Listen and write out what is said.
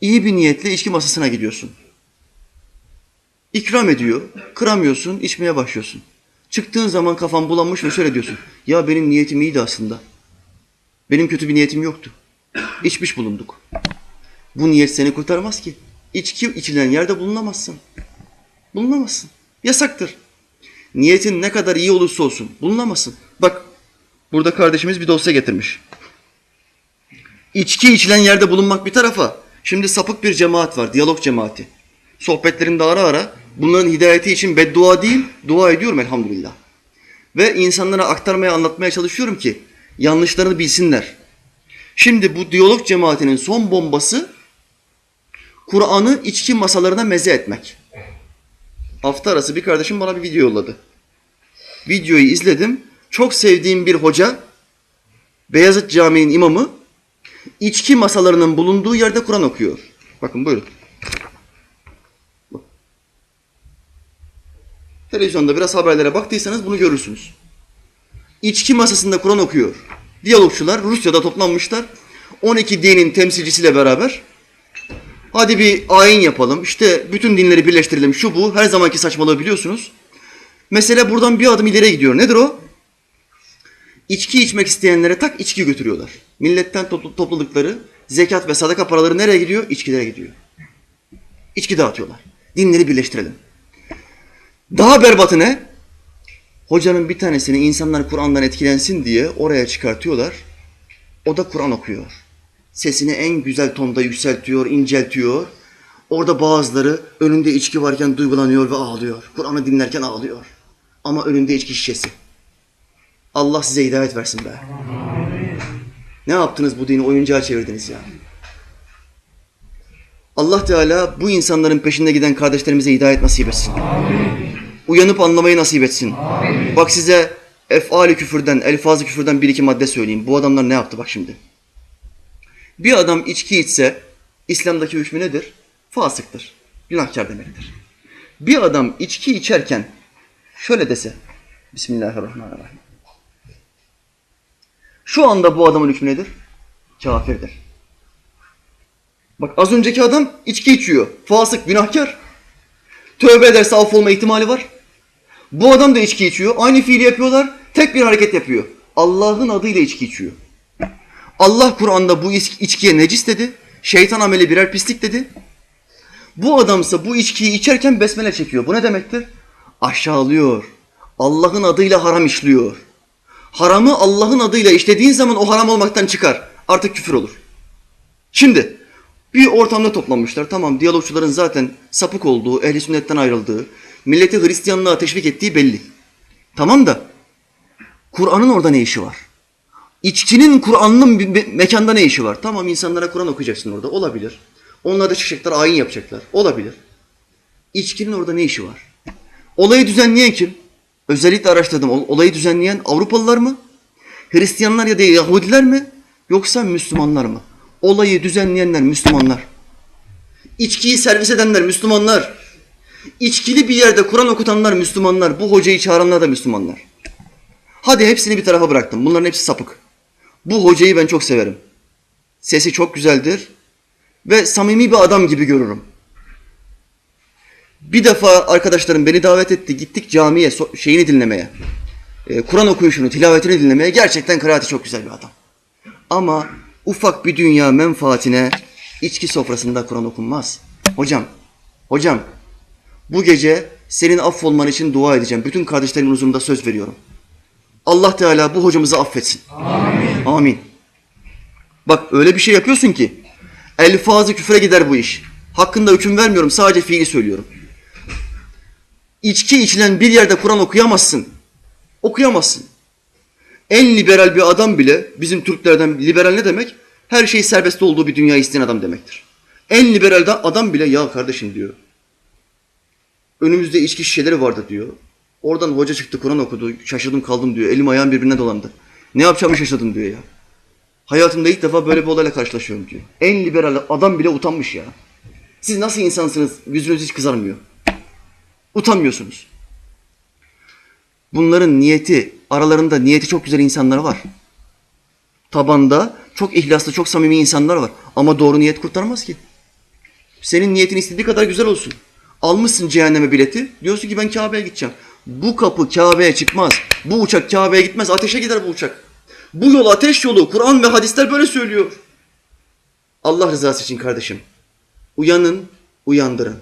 İyi bir niyetle içki masasına gidiyorsun. İkram ediyor, kıramıyorsun, içmeye başlıyorsun. Çıktığın zaman kafan bulanmış ve şöyle diyorsun. Ya benim niyetim iyiydi aslında. Benim kötü bir niyetim yoktu. İçmiş bulunduk. Bu niyet seni kurtarmaz ki. İçki içilen yerde bulunamazsın. Bulunamazsın. Yasaktır. Niyetin ne kadar iyi olursa olsun bulunamazsın. Bak burada kardeşimiz bir dosya getirmiş. İçki içilen yerde bulunmak bir tarafa. Şimdi sapık bir cemaat var, diyalog cemaati. Sohbetlerinde ara ara bunların hidayeti için beddua değil, dua ediyorum elhamdülillah. Ve insanlara aktarmaya, anlatmaya çalışıyorum ki yanlışlarını bilsinler. Şimdi bu diyalog cemaatinin son bombası Kur'an'ı içki masalarına meze etmek. Hafta arası bir kardeşim bana bir video yolladı. Videoyu izledim. Çok sevdiğim bir hoca, Beyazıt Camii'nin imamı, içki masalarının bulunduğu yerde Kur'an okuyor. Bakın buyurun. Televizyonda biraz haberlere baktıysanız bunu görürsünüz. İçki masasında Kur'an okuyor. Diyalogçular Rusya'da toplanmışlar. 12 dinin temsilcisiyle beraber hadi bir ayin yapalım. İşte bütün dinleri birleştirelim. Şu bu. Her zamanki saçmalığı biliyorsunuz. Mesele buradan bir adım ileriye gidiyor. Nedir o? İçki içmek isteyenlere tak içki götürüyorlar. Milletten topl- topladıkları zekat ve sadaka paraları nereye gidiyor? İçkilere gidiyor. İçki dağıtıyorlar. Dinleri birleştirelim. Daha berbatı ne? Hocanın bir tanesini insanlar Kur'an'dan etkilensin diye oraya çıkartıyorlar. O da Kur'an okuyor. Sesini en güzel tonda yükseltiyor, inceltiyor. Orada bazıları önünde içki varken duygulanıyor ve ağlıyor. Kur'an'ı dinlerken ağlıyor. Ama önünde içki şişesi. Allah size hidayet versin be. Ne yaptınız bu dini oyuncağa çevirdiniz ya. Allah Teala bu insanların peşinde giden kardeşlerimize hidayet nasip etsin. Uyanıp anlamayı nasip etsin. Bak size efali küfürden, elfazı küfürden bir iki madde söyleyeyim. Bu adamlar ne yaptı bak şimdi. Bir adam içki içse İslam'daki hükmü nedir? Fasıktır. Günahkar demektir. Bir adam içki içerken şöyle dese Bismillahirrahmanirrahim. Şu anda bu adamın hükmü nedir? Kafirdir. Bak az önceki adam içki içiyor. Fasık, günahkar. Tövbe ederse affolma ihtimali var. Bu adam da içki içiyor. Aynı fiili yapıyorlar. Tek bir hareket yapıyor. Allah'ın adıyla içki içiyor. Allah Kur'an'da bu iç- içkiye necis dedi. Şeytan ameli birer pislik dedi. Bu adamsa bu içkiyi içerken besmele çekiyor. Bu ne demektir? Aşağılıyor. Allah'ın adıyla haram işliyor. Haramı Allah'ın adıyla işlediğin zaman o haram olmaktan çıkar. Artık küfür olur. Şimdi bir ortamda toplanmışlar. Tamam diyalogçuların zaten sapık olduğu, ehli sünnetten ayrıldığı, milleti Hristiyanlığa teşvik ettiği belli. Tamam da Kur'an'ın orada ne işi var? İçkinin Kur'an'ın bir me- mekanda ne işi var? Tamam insanlara Kur'an okuyacaksın orada. Olabilir. Onlar da çıkacaklar, ayin yapacaklar. Olabilir. İçkinin orada ne işi var? Olayı düzenleyen kim? Özellikle araştırdım. Ol- Olayı düzenleyen Avrupalılar mı? Hristiyanlar ya da Yahudiler mi? Yoksa Müslümanlar mı? Olayı düzenleyenler Müslümanlar. İçkiyi servis edenler Müslümanlar. İçkili bir yerde Kur'an okutanlar Müslümanlar. Bu hocayı çağıranlar da Müslümanlar. Hadi hepsini bir tarafa bıraktım. Bunların hepsi sapık. Bu hocayı ben çok severim. Sesi çok güzeldir ve samimi bir adam gibi görürüm. Bir defa arkadaşlarım beni davet etti. Gittik camiye şeyini dinlemeye. Ee, Kur'an okuyuşunu, tilavetini dinlemeye. Gerçekten kıraati çok güzel bir adam. Ama ufak bir dünya menfaatine içki sofrasında Kur'an okunmaz. Hocam, hocam bu gece senin affolman için dua edeceğim. Bütün kardeşlerimin huzurunda söz veriyorum. Allah Teala bu hocamızı affetsin. Amin. Amin. Bak öyle bir şey yapıyorsun ki elfazı küfre gider bu iş. Hakkında hüküm vermiyorum sadece fiili söylüyorum. İçki içilen bir yerde Kur'an okuyamazsın. Okuyamazsın. En liberal bir adam bile bizim Türklerden liberal ne demek? Her şey serbest olduğu bir dünya isteyen adam demektir. En liberal da adam bile ya kardeşim diyor. Önümüzde içki şişeleri vardı diyor. Oradan hoca çıktı Kur'an okudu. Şaşırdım kaldım diyor. Elim ayağım birbirine dolandı. Ne yapacağımı şaşırdım diyor ya. Hayatımda ilk defa böyle bir olayla karşılaşıyorum diyor. En liberal adam bile utanmış ya. Siz nasıl insansınız? Yüzünüz hiç kızarmıyor. Utanmıyorsunuz. Bunların niyeti, aralarında niyeti çok güzel insanlar var. Tabanda çok ihlaslı, çok samimi insanlar var. Ama doğru niyet kurtarmaz ki. Senin niyetin istediği kadar güzel olsun. Almışsın cehenneme bileti. Diyorsun ki ben Kabe'ye gideceğim. Bu kapı Kabe'ye çıkmaz. Bu uçak Kabe'ye gitmez. Ateşe gider bu uçak. Bu yol ateş yolu. Kur'an ve hadisler böyle söylüyor. Allah rızası için kardeşim. Uyanın, uyandırın.